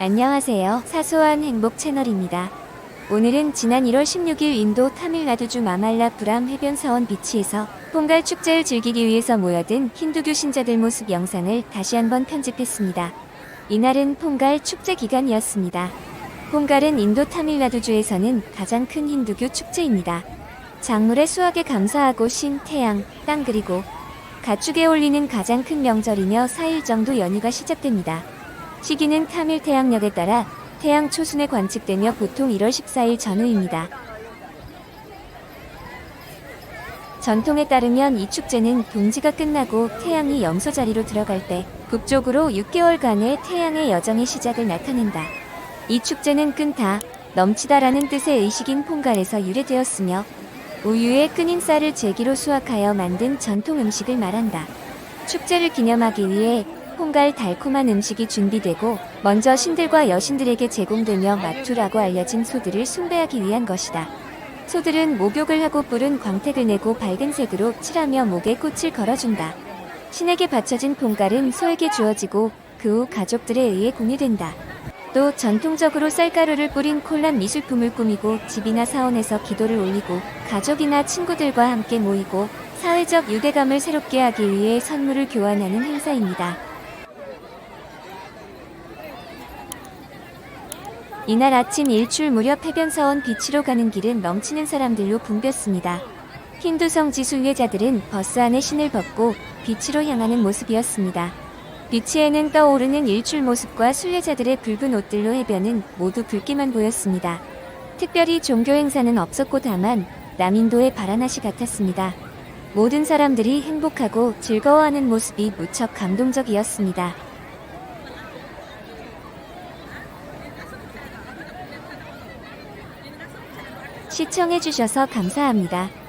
안녕하세요. 사소한 행복 채널입니다. 오늘은 지난 1월 16일 인도 타밀나두주 마말라 브람 해변 사원 비치에서 폰갈 축제를 즐기기 위해서 모여든 힌두교 신자들 모습 영상을 다시 한번 편집했습니다. 이날은 폰갈 축제 기간이었습니다. 폰갈은 인도 타밀나두주에서는 가장 큰 힌두교 축제입니다. 작물의 수확에 감사하고 신, 태양, 땅 그리고 가축에 올리는 가장 큰 명절이며 4일 정도 연휴가 시작됩니다. 시기는 타밀 태양력에 따라 태양 초순에 관측되며 보통 1월 14일 전후입니다. 전통에 따르면 이 축제는 동지가 끝나고 태양이 염소 자리로 들어갈 때 북쪽으로 6개월간의 태양의 여정의 시작을 나타낸다. 이 축제는 끈다, 넘치다라는 뜻의 의식인 폰갈에서 유래되었으며 우유에 끈인 쌀을 제기로 수확하여 만든 전통 음식을 말한다. 축제를 기념하기 위해 폰갈 달콤한 음식이 준비되고 먼저 신들과 여신들에게 제공되며 마투라고 알려진 소들을 숭배하기 위한 것이다. 소들은 목욕을 하고 뿔은 광택을 내고 밝은 색으로 칠하며 목에 꽃을 걸어준다. 신에게 바쳐진 폰갈은 소에게 주어지고 그 후 가족들에 의해 공유된다. 또 전통적으로 쌀가루를 뿌린 콜란 미술품을 꾸미고 집이나 사원에서 기도를 올리고 가족이나 친구들과 함께 모이고 사회적 유대감을 새롭게 하기 위해 선물을 교환하는 행사입니다. 이날 아침 일출 무렵 해변사원 비치로 가는 길은 넘치는 사람들로 붐볐습니다. 힌두 성지 순례자들은 버스 안에 신을 벗고 비치로 향하는 모습이었습니다. 비치에는 떠오르는 일출 모습과 순례자들의 붉은 옷들로 해변은 모두 붉기만 보였습니다. 특별히 종교 행사는 없었고 다만 남인도의 바라나시 같았습니다. 모든 사람들이 행복하고 즐거워하는 모습이 무척 감동적이었습니다. 시청해주셔서 감사합니다.